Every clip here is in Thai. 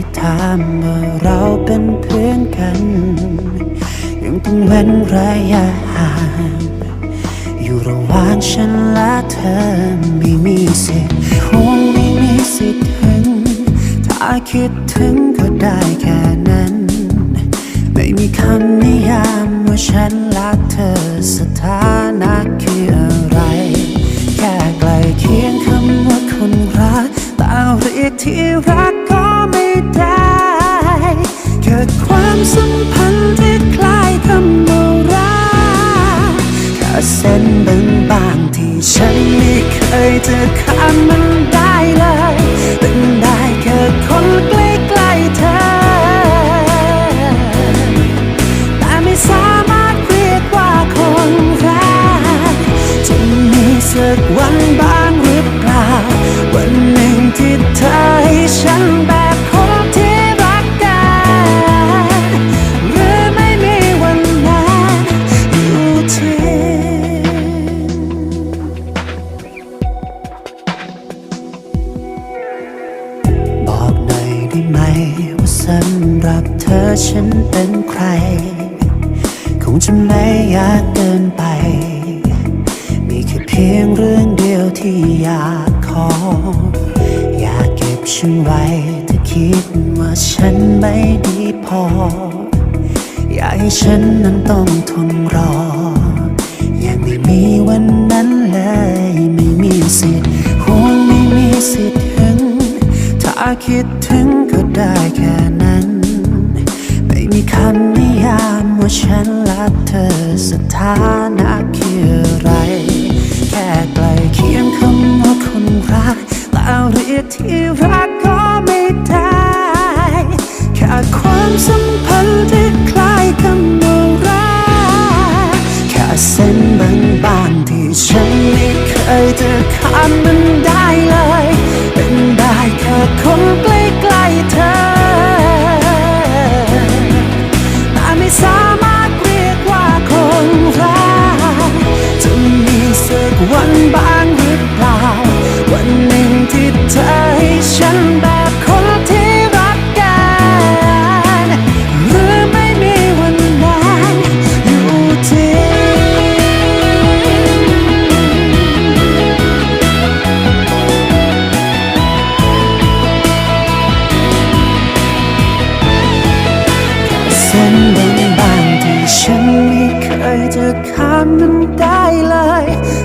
ที่ถามว่าเราเป็นเพื่อนกัน ยังต้องเว้นระยะห่างอยู่ระหว่างฉันและเธอไม่มีสิทธิ์คงไม่มีสิทธิ์ถึง ถ้าคิดถึงก็ได้แค่นั้น ไม่มีคำนิยามว่าฉันรักเธอสถานะคืออะไร แค่ใกลเคียงคำว่าคนรักแต่เรียกที่รัก เส้นบางๆที่ฉันไม่เคยจะข้ามมันได้เลยเป็นได้แค่คนใกล้ๆเธอ แต่ไม่สามารถเรียกว่าคนรักจะมีสักวันบ้าง ว่าสำหรับเธอฉันเป็นใคร คงจะไม่ยากเกินไป มีแค่เพียงเรื่องเดียวที่อยากขอ อยากเก็บฉันไว้ถ้าคิดว่าฉันไม่ดีพอ อยากให้ฉันนั้นต้องทนรอ ยังไม่มีวันนั้นเลยไม่มีสิทธิ์คงไม่มีสิทธิ์ถึง ถ้าคิด ฉันรักเธอสถานะคืออะไร วันบ้างหรือเปล่า วันหนึ่งที่เธอให้ฉันแบบคนที่รักกัน หรือไม่มีวันนั้นอยู่ที่เส้นบางๆที่ฉันไม่เคยจะข้ามมันได้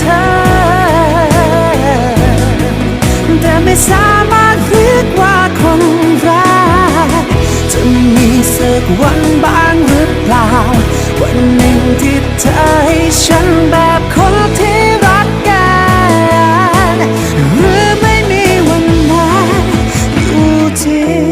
เธอ แต่ไม่สามารถเรียกว่าคนรักจะมีสักวันบ้างหรือเปล่า วันหนึ่งที่เธอให้ฉันแบบคนที่รักกัน หรือไม่มีวันนั้นอยู่ที่